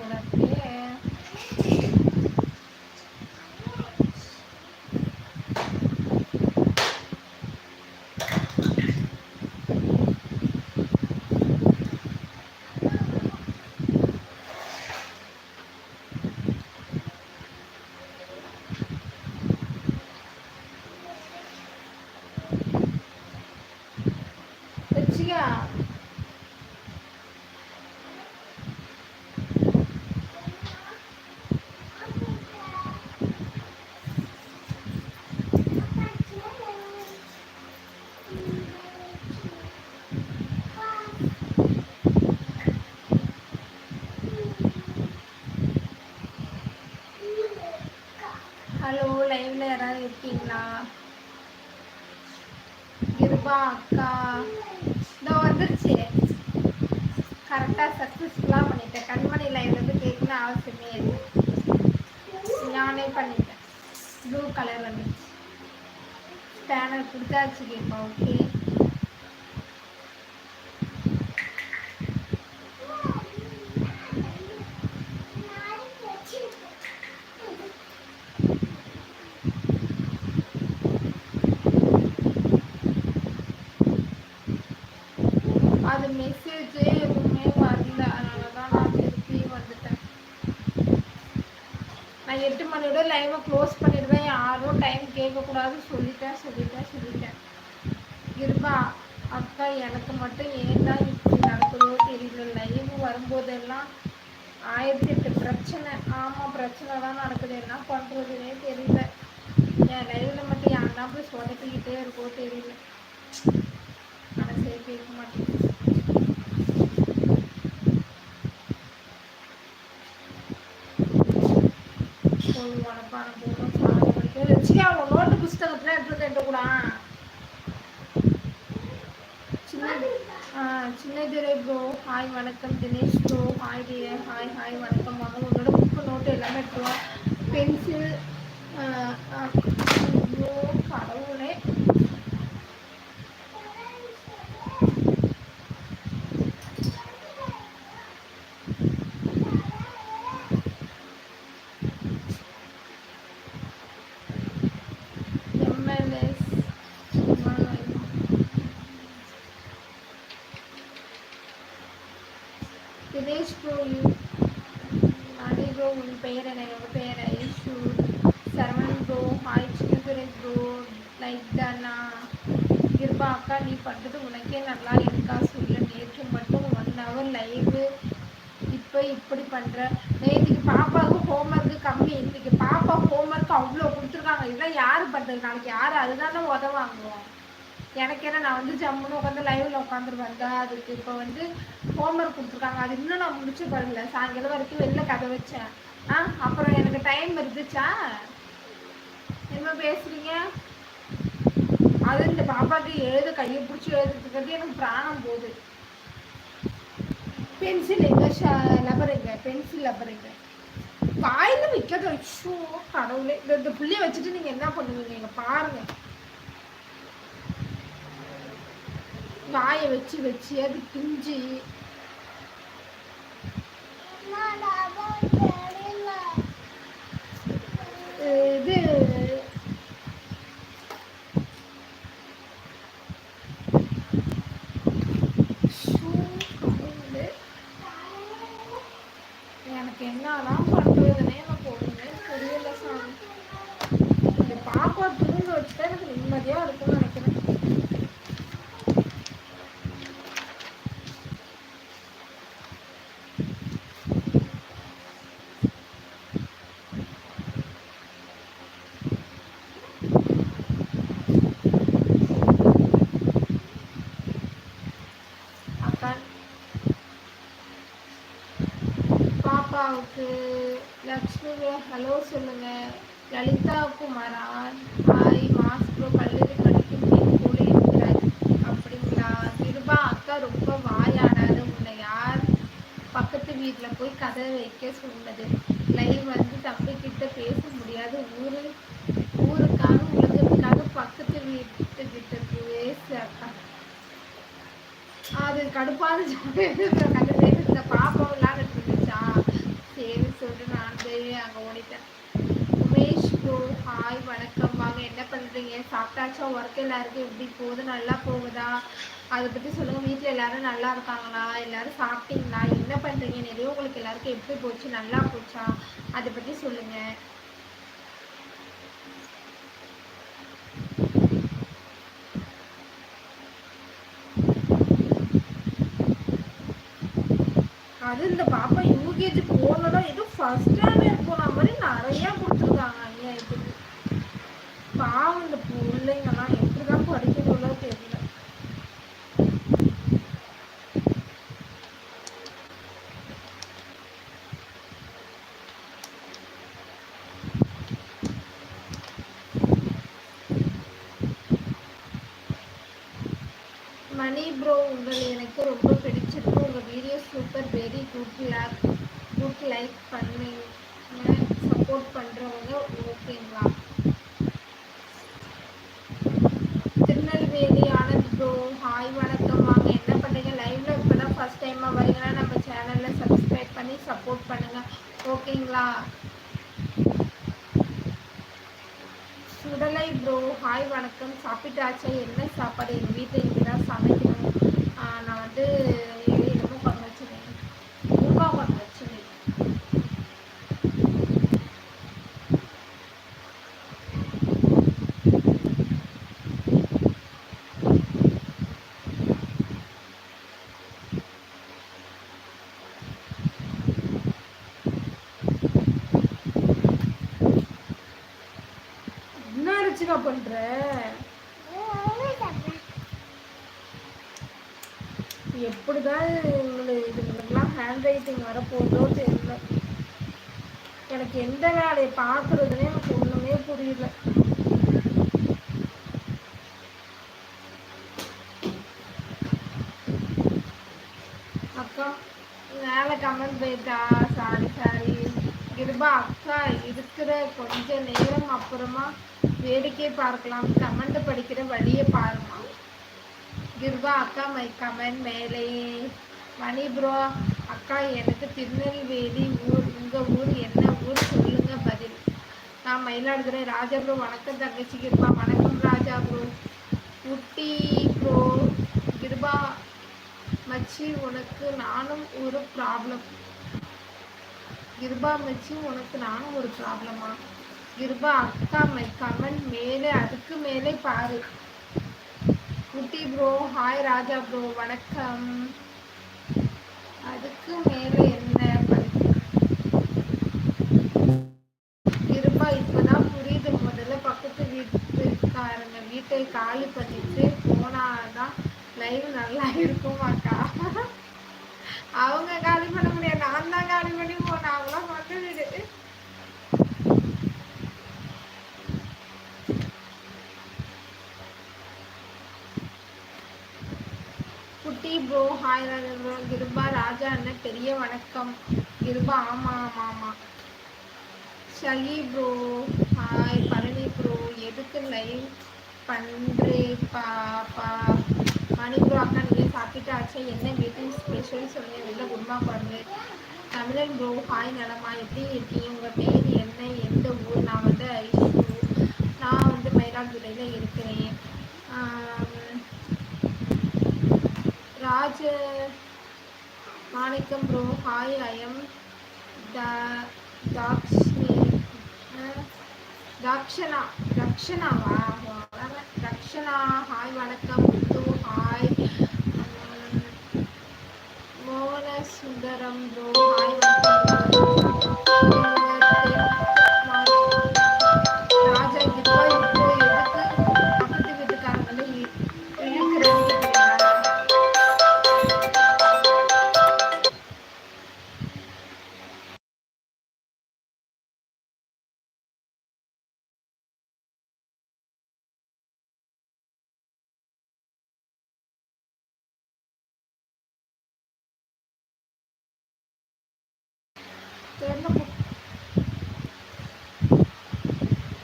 थोड़ा பண்ணிட்டேன். Blue colour வந்து ஸ்பேனர் கொடுத்தாச்சு கேட்பா ஓகே அது மெசேஜே எதுவுமே வரல அதனால தான் நான் திருப்பி வந்துட்டேன் நான் எட்டு மணியோட லைவை க்ளோஸ் பண்ணிடுவேன் யாரும் டைம் கேட்கக்கூடாது. சொல்லிட்டேன் சொல்லிட்டேன் சொல்லிட்டேன். இருப்பா அக்கா எனக்கு மட்டும் ஏன்டா இப்படி நடக்குதோ தெரியல. லைவ் வரும்போதெல்லாம் ஆயிரத்தி எட்டு பிரச்சனை. ஆமாம் பிரச்சனை தான் நடக்குது. என்ன பண்ணுறதுனே தெரியல. என் லைவில் மட்டும் யாருன்னா போய் சொதப்பிக்கிட்டே இருக்கோ தெரியல. மனசே கேட்க மாட்டேங்குது. போய் மனப்பாடம் போகணும் சாமி படிக்க வச்சுக்கா உன் நோட்டு புஸ்தகத்துல எடுத்து ப்ரோ ஹாய் வணக்கம் Dinesh bro hi dear hi hi வணக்கம். வாங்க உங்களோட புக்கு நோட்டு எல்லாமே எடுத்துருவோம் பென்சில் ஐயோ கடவுளே. தினேஷ் ப்ரோ அடி ப்ரோ உன் பெயர் என்ன என்னோட பெயர் Aishu Saravanan bro hi Chinnadurai bro like தானா கிருபா அக்கா நீ பண்ணுறது உனக்கே நல்லா இருக்கா? சொல்லு நேற்று மட்டும் ஒன் ஹவர் லைவு இப்போ இப்படி பண்ணுற நேற்றுக்கு பாப்பாவுக்கு ஹோம்ஒர்க்கு கம்மி. இன்றைக்கி பாப்பா ஹோம்ஒர்க் அவ்வளோ கொடுத்துருக்காங்க. இதெல்லாம் யார் பண்ணுறது நாளைக்கு யார் அதுதானே உதவாங்குவோம் எனக்கு என்ன நான் வந்து ஜம்முன்னு உட்காந்து லைவ்ல உட்காந்துருவேன் அதுக்கு இப்போ வந்து ஹோம்ஒர்க் கொடுத்துருக்காங்க. அது இன்னும் நான் முடிச்சு பாருல சாயங்காலம் வரைக்கும் வெளில கதை வச்சேன். ஆ அப்புறம் எனக்கு டைம் இருந்துச்சா? என்ன பேசுறீங்க? அது இந்த பாப்பாக்கு எழுத கையை பிடிச்சி எழுதுறதுக்கு எனக்கு பிராணம் போகுது. பென்சில் எங்க லப்பர் எங்க பென்சில் லப்பர் எங்க வாயில வைக்காத ஐயோ கடவுளே. இந்த இந்த புள்ளிய வச்சுட்டு நீங்க என்ன பண்ணுவீங்க? பாருங்க. வாயை வச்சு வச்சு அது பிஞ்சு கடுப்பாக கண்டு பேர் இந்த பாப்பா விளாண்டுட்டு இருந்துச்சா சரி சொல்லிட்டு நான் போய் அங்கே ஓடிட்டேன். உமேஷ் ப்ரோ ஹாய் வணக்கம். வாங்க என்ன பண்றீங்க? சாப்பிட்டாச்சா? ஒர்க் எல்லாருக்கும் எப்படி போகுது? நல்லா போகுதா? அதை பத்தி சொல்லுங்க. வீட்டுல எல்லாரும் நல்லா இருக்காங்களா? எல்லாரும் சாப்பிட்டீங்களா? என்ன பண்றீங்க? நிறைய உங்களுக்கு எல்லாருக்கும் எப்படி போச்சு? நல்லா போச்சா? அதை பத்தி சொல்லுங்க. அது இந்த பாப்பா யூகேஜி போனதான் ஏதோ ஃபர்ஸ்ட் ஸ்டாண்டர்ட் போன மாதிரி நிறைய கொடுத்துருக்காங்க அநியாயத்துக்கு பாவம் இந்த பிள்ளைங்கெல்லாம் மணி ப்ரோ உங்கள் எனக்கு ரொம்ப பிடிச்சிருக்கு. உங்கள் வீடியோ சூப்பர் வெரி குட் லேக் குட் லைக் பண்ணுங்க சப்போர்ட் பண்ணுறவங்க ஓகேங்களா திருநெல்வேலி ஆனந்த் ப்ரோ ஹாய் வணக்கம். வாங்க என்ன பண்ணுறீங்க லைவ்ல இப்போ தான் ஃபஸ்ட் டைமாக வரீங்கன்னா நம்ம சேனலில் சப்ஸ்கிரைப் பண்ணி சப்போர்ட் பண்ணுங்கள் ஓகேங்களா சுடலை ப்ரோ ஹாய் வணக்கம். சாப்பிட்டாச்சா? என்ன சாப்பாடு? எங்கள் வீட்டில் இங்கே தான் சமைக்கணும் நான் வந்து ஹேண்ட் வரப்போகுதோ தெரியல. எனக்கு எந்த வேலையை பார்க்குறதுனே எனக்கு ஒன்றுமே புரியல. அக்கா மேலே கமெண்ட் போயிட்டா சாரி சாரி கிருபா அக்கா இருக்கிற கொஞ்ச நேரம் அப்புறமா வேடிக்கை பார்க்கலாம் கமெண்ட் படிக்கிற வழியை பாருமா. கிருபா அக்கா மை கமெண்ட் மேலே. மணி ப்ரோ அக்கா எனக்கு திருநெல்வேலி ஊர் உங்கள் ஊர் என்ன ஊர் சொல்லுங்க பதில். நான் மயிலாடுதுறை ராஜா ப்ரோ வணக்கம் தங்கச்சி கிருபா. வணக்கம் ராஜா ப்ரோ குட்டி ப்ரோ கிருபா மச்சி உனக்கு நானும் ஒரு ப்ராப்ளம் கிருபா மச்சி உனக்கு நானும் ஒரு ப்ராப்ளமா கிருபா அக்கா மை கமெண்ட் மேலே அதுக்கு மேலே பாரு. குட்டி ப்ரோ ஹாய் ராஜா ப்ரோ வணக்கம். அதுக்கு மேலே என்ன இருப்பா இப்பதான் புரியுது. முதல்ல பக்கத்து வீட்டுக்காரங்க வீட்டை காலி பண்ணிட்டு போனாதான் லைவ் நல்லா இருக்குமாக்கா? அவங்க காலி பண்ண முடியாது நான் தான் காலி பண்ணி போனேன் அவங்களாம் வந்து வீடு குட்டி bro hi bro Kiruba Raja அண்ணன் பெரிய வணக்கம் கிருபா ஆமா ஆமா ஆமா. Shaki bro hi Palani bro எதுக்கு லைவ் பண்றே பாப்பா மணி ப்ரோ அக்கா நீங்கள் சாப்பிட்டாச்சா? என்ன வீட்டில் ஸ்பெஷல் சொல்லுங்க வெளில குருமா குழம்பு. தமிழன் ப்ரோ ஹாய் நலமா. எப்படி இருக்கீங்க? உங்கள் பேர் என்ன? எந்த ஊர்? நான் வந்து ஐஷு நான் வந்து மயிலாடுதுறையில் இருக்கிறேன். Raja Manickam bro hi I'm Dakshana ah, Dakshana hi வணக்கம்.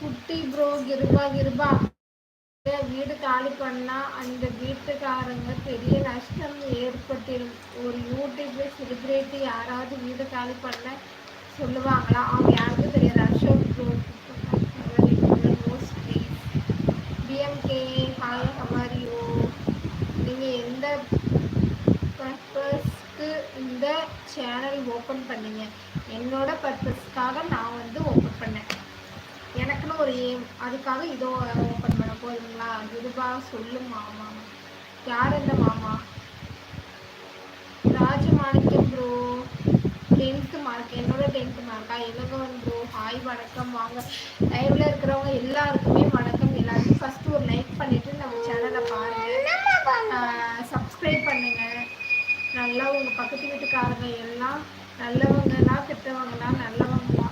குட்டி ப்ரோ கிருபா கிருபா. வீடு காலி பண்ணா அந்த வீட்டுக்காரங்க பெரிய நஷ்டம் ஏற்பட்டிரும். ஒரு யூடியூப்ல செலிபிரிட்டி யாராவது வீடு காலி பண்ண சொல்லுவாங்களா? அவங்க யாருக்கும் தெரியாது. அசோக் ப்ரோ பிஎம்கே ஹாய் ஹமாரியோ நீங்கள் எந்த பர்பஸ்க்கு இந்த சேனல் ஓப்பன் பண்ணீங்க. என்னோட பர்பஸ்க்காக நான் வந்து ஓப்பன் பண்ணேன். எனக்குன்னு ஒரு ஏம் அதுக்காக இதோ ஓப்பன் பண்ண போதுங்களா இதுபா சொல்லு மாமா. யார் இந்த மாமா? ராஜமாணிக்கம் ப்ரோ டென்த்து மார்க் என்னோட டென்த்து மார்க்கா இளங்கவன் ப்ரோ ஹாய் வணக்கம். வாங்க. லைவ்ல இருக்கிறவங்க எல்லாருக்குமே வணக்கம். எல்லாருக்கும் ஃபர்ஸ்ட் ஒரு லைக் பண்ணிட்டு நம்ம சேனலை பாருங்க. சப்ஸ்கிரைப் பண்ணுங்க நல்லா உங்கள் பக்கத்து வீட்டுக்காரங்க எல்லாம் நல்லவங்கன்னா கெட்டவங்களா நல்லவங்களா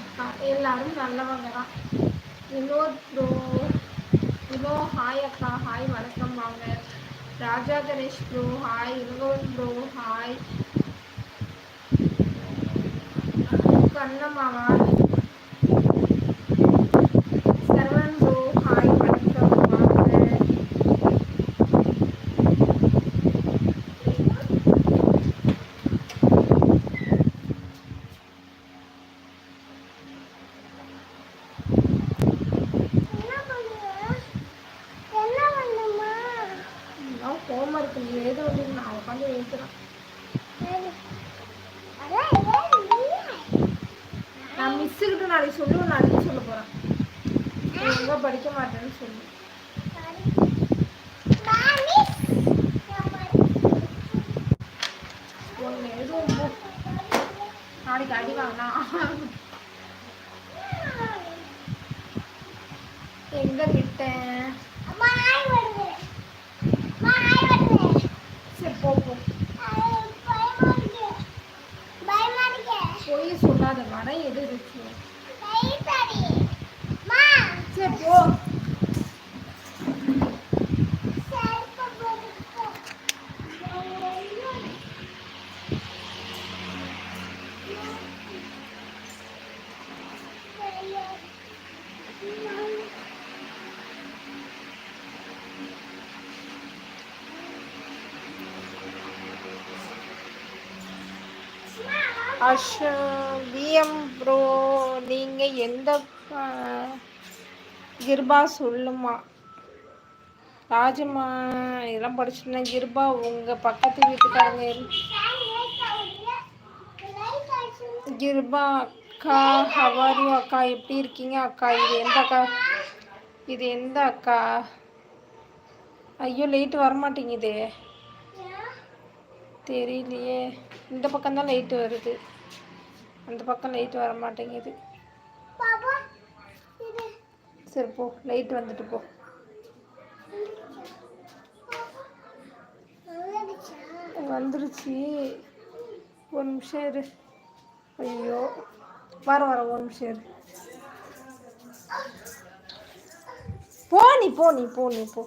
அப்பா எல்லாரும் நல்லவங்க தான் வினோத் ப்ரோ இனோ ஹாய் அக்கா ஹாய் வணக்கம் வாங்க. Raja Ganesh bro hi Ilangovan bro hi கண்ணம்மாவா Saravanan bro hi வணக்கம் வாங்க நான் ஹோம்ஒர்க் எழுத வேண்டியது நான் உட்காந்து எழுதுறேன் நான் மிஸ்ஸுக்கிட்ட நாளைக்கு சொல்லுவேன் நாளைக்கு சொல்ல போகிறேன் ஒழுங்காக படிக்க மாட்டேன்னு சொல்லு. எழுதுவோம் நாளைக்கு அடி வாங்கலாம் எங்க விட்டேன் சரி போ போ போய் சொல்லாத வர எது இருக்கு சரி போ அஷ் விஎம் ப்ரோ நீங்கள் எந்த கிர்பா கிருபா சொல்லுமா? ராஜம்மா இதெல்லாம் படிச்சிருந்தேன் கிருபா உங்கள் பக்கத்து வீட்டுக்காரங்க கிருபா அக்கா ஹவாரியோ அக்கா எப்படி இருக்கீங்க? அக்கா இது எந்த அக்கா? இது எந்த அக்கா? ஐயோ லேட்டு வரமாட்டேங்குதே. தெரியலையே. இந்த பக்கம் தான் லைட்டு வருது. அந்த பக்கம் லைட் வர மாட்டேங்குது. சரி போ. லைட் வந்துட்டு போ. வந்துருச்சு. ஒரு நிமிஷம் இரு. ஐயோ. வர வர ஒரு நிமிஷம் இரு. போ நீ போ நீ போ நீ போ.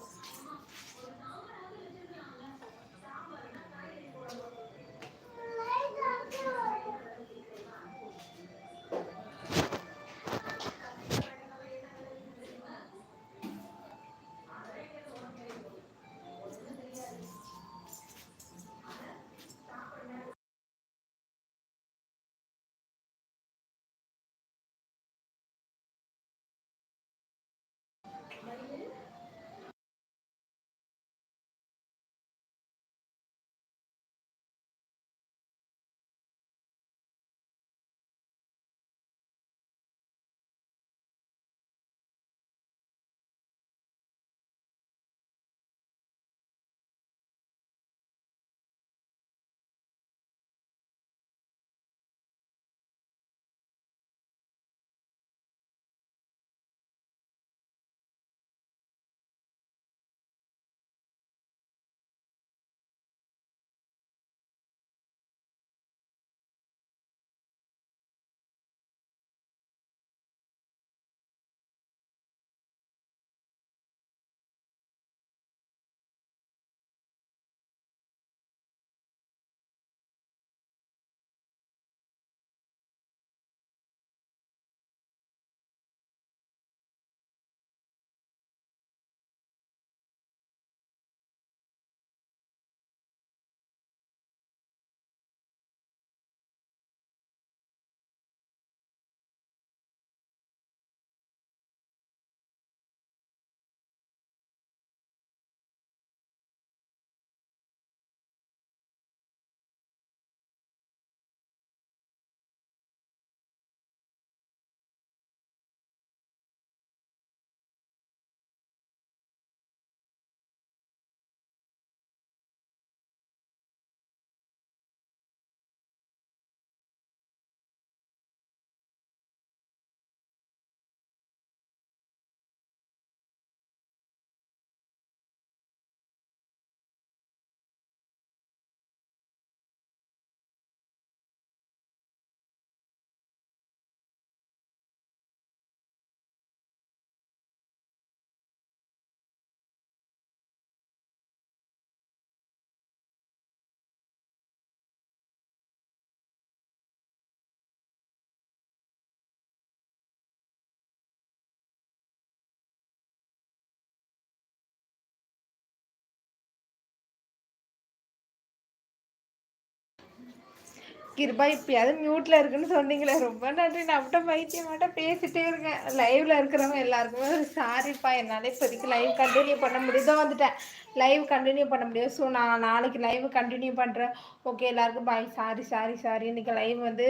கிருபா இப்பயாவது மியூட்ல இருக்குன்னு சொன்னீங்களே. ரொம்ப நன்றி. நான் மட்டும் பைத்தியமாட்ட மட்டும் பேசிட்டே இருக்கேன். லைவ்ல இருக்கிறவங்க எல்லாருக்குமே ஒரு சாரிப்பா என்னால் இப்போதைக்கு லைவ் கண்டினியூ பண்ண முடியுதோ வந்துட்டேன். லைவ் கண்டினியூ பண்ண முடியும் ஸோ நான் நாளைக்கு லைவ் கண்டினியூ பண்ணுறேன் ஓகே எல்லாருக்கும் பாய் சாரி சாரி சாரி இன்றைக்கி லைவ் வந்து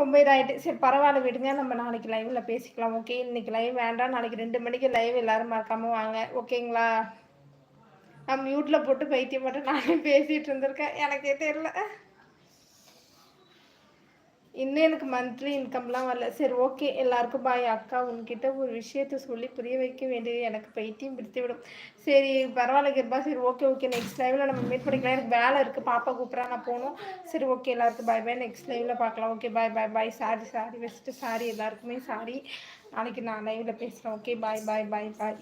ரொம்ப இதாகிட்டு சரி பரவாயில்ல விடுங்க. நம்ம நாளைக்கு லைவில் பேசிக்கலாம். ஓகே இன்னைக்கு லைவ் வேண்டாம். நாளைக்கு ரெண்டு மணிக்கு லைவ் எல்லாரும் மறக்காமல் வாங்க. ஓகேங்களா நான் மியூட்டில் போட்டு பைத்தியம் மட்டும் நானே பேசிகிட்டு இருந்திருக்கேன். எனக்கே தெரியல. இன்னும் எனக்கு மந்த்லி இன்கம்லாம் வரல. சரி ஓகே எல்லாருக்கும் பாய் அக்கா உன்கிட்ட ஒரு விஷயத்த சொல்லி புரிய வைக்க வேண்டியது எனக்கு பைத்தியம் பிடித்து விடும். சரி பரவாயில்ல கிருபா. சரி ஓகே ஓகே நெக்ஸ்ட் லைவில் நம்ம மீட் பண்ணிக்கலாம். எனக்கு வேலை இருக்குது பாப்பா கூப்பிட்றா நான் போகணும். சரி ஓகே எல்லாருக்கும் பாய் பாய் நெக்ஸ்ட் லைவில் பார்க்கலாம் okay bye bye bye sorry sorry first sorry எல்லாருக்குமே சாரி நாளைக்கு நான் லைவில் பேசுகிறேன் ஓகே பாய் பாய் பாய் பாய்